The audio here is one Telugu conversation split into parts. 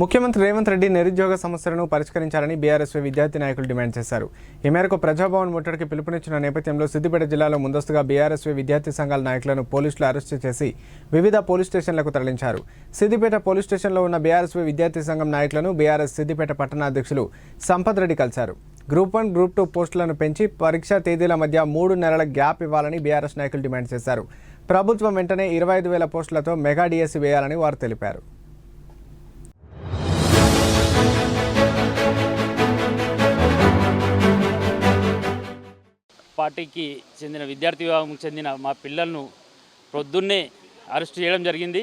ముఖ్యమంత్రి రేవంత్ రెడ్డి నిరుద్యోగ సమస్యలను పరిష్కరించాలని బీఆర్ఎస్వై విద్యార్థి నాయకులు డిమాండ్ చేశారు. ఈ మేరకు ప్రజాభవన్ ముట్టడికి పిలుపునిచ్చిన నేపథ్యంలో సిద్దిపేట జిల్లాలో ముందస్తుగా బీఆర్ఎస్వై విద్యార్థి సంఘాల నాయకులను పోలీసులు అరెస్టు చేసి వివిధ పోలీస్ స్టేషన్లకు తరలించారు. సిద్దిపేట పోలీస్ స్టేషన్లో ఉన్న బీఆర్ఎస్వై విద్యార్థి సంఘం నాయకులను బీఆర్ఎస్ సిద్దిపేట పట్టణాధ్యక్షులు సంపత్ రెడ్డి కలిశారు. గ్రూప్ వన్ గ్రూప్ టూ పోస్టులను పెంచి పరీక్షా తేదీల మధ్య మూడు నెలల గ్యాప్ ఇవ్వాలని బీఆర్ఎస్ నాయకులు డిమాండ్ చేశారు. ప్రభుత్వం వెంటనే ఇరవై ఐదు వేల పోస్టులతో మెగా డిఎస్సీ వేయాలని వారు తెలిపారు. పార్టీకి చెందిన విద్యార్థి విభాగంకి చెందిన మా పిల్లలను ప్రొద్దున్నే అరెస్ట్ చేయడం జరిగింది.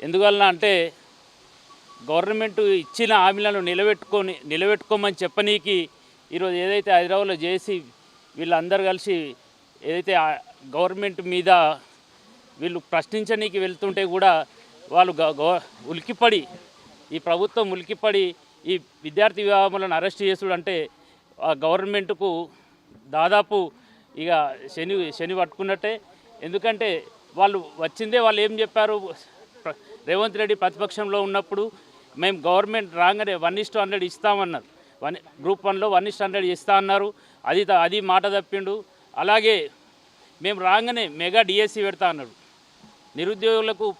ఎందువలన అంటే గవర్నమెంట్ ఇచ్చిన హామీలను నిలబెట్టుకొని నిలబెట్టుకోమని చెప్పనీకి ఈరోజు ఏదైతే హైదరాబాద్లో చేసి వీళ్ళందరూ కలిసి ఏదైతే గవర్నమెంట్ మీద వీళ్ళు ప్రశ్నించనీకి వెళ్తుంటే కూడా వాళ్ళు గ- ఉలికిపడి ఈ ప్రభుత్వం ఉలికిపడి ఈ విద్యార్థి వివాహములను అరెస్ట్ చేసుడు అంటే ఆ గవర్నమెంట్కు దాదాపు ఇక శని శని పట్టుకున్నట్టే. ఎందుకంటే వాళ్ళు వచ్చిందే వాళ్ళు ఏం చెప్పారు? రేవంత్ రెడ్డి ప్రతిపక్షంలో ఉన్నప్పుడు మేము గవర్నమెంట్ రాగానే వన్ ఇస్టు హండ్రెడ్ ఇస్తామన్నారు. వన్ గ్రూప్ వన్లో వన్ ఇస్టు హండ్రెడ్ ఇస్తా అన్నారు. అది త- అది మాట తప్పిండు. అలాగే మేము రాగానే మెగా డిఎస్సి పెడతా అన్నాడు. నిరుద్యోగులకు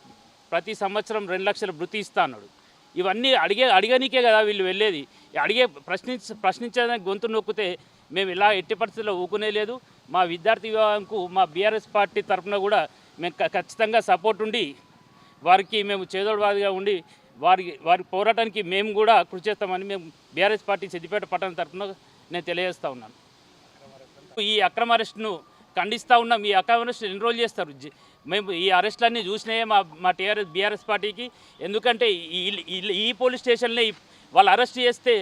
ప్రతి సంవత్సరం రెండు లక్షల వృత్తి ఇస్తా అన్నాడు. ఇవన్నీ అడిగే అడిగనికే కదా వీళ్ళు వెళ్ళేది. అడిగే ప్రశ్నించ ప్రశ్నించడానికి గొంతు నొక్కితే మేము ఇలా ఎట్టి పరిస్థితుల్లో ఊకునే లేదు. మా విద్యార్థి విభాగంకు మా బీఆర్ఎస్ పార్టీ తరఫున కూడా మేము ఖచ్చితంగా సపోర్ట్ ఉండి వారికి మేము చేదోడువాదిగా ఉండి వారి వారి పోరాటానికి మేము కూడా కృషి చేస్తామని మేము బీఆర్ఎస్ పార్టీ సిద్దిపేట పట్టణ తరఫున నేను తెలియజేస్తా ఉన్నాను. ఈ అక్రమ అరెస్ట్ను ఖండిస్తూ ఉన్నాం. ఈ అక్రమ ఎన్రోల్ చేస్తారు? మేము ఈ అరెస్ట్లన్నీ చూసినాయే మా మా టీఆర్ఎస్ బీఆర్ఎస్ పార్టీకి. ఎందుకంటే ఈ పోలీస్ స్టేషన్ని వాళ్ళు అరెస్ట్ చేస్తే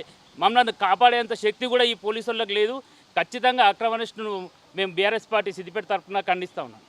మమ్మల్ని కాపాడేంత శక్తి కూడా ఈ పోలీసు వాళ్ళకి లేదు. ఖచ్చితంగా అక్రమనిష్ను మేము బీఆర్ఎస్ పార్టీ సిద్దిపేట తరఫున ఖండిస్తూ ఉన్నాం.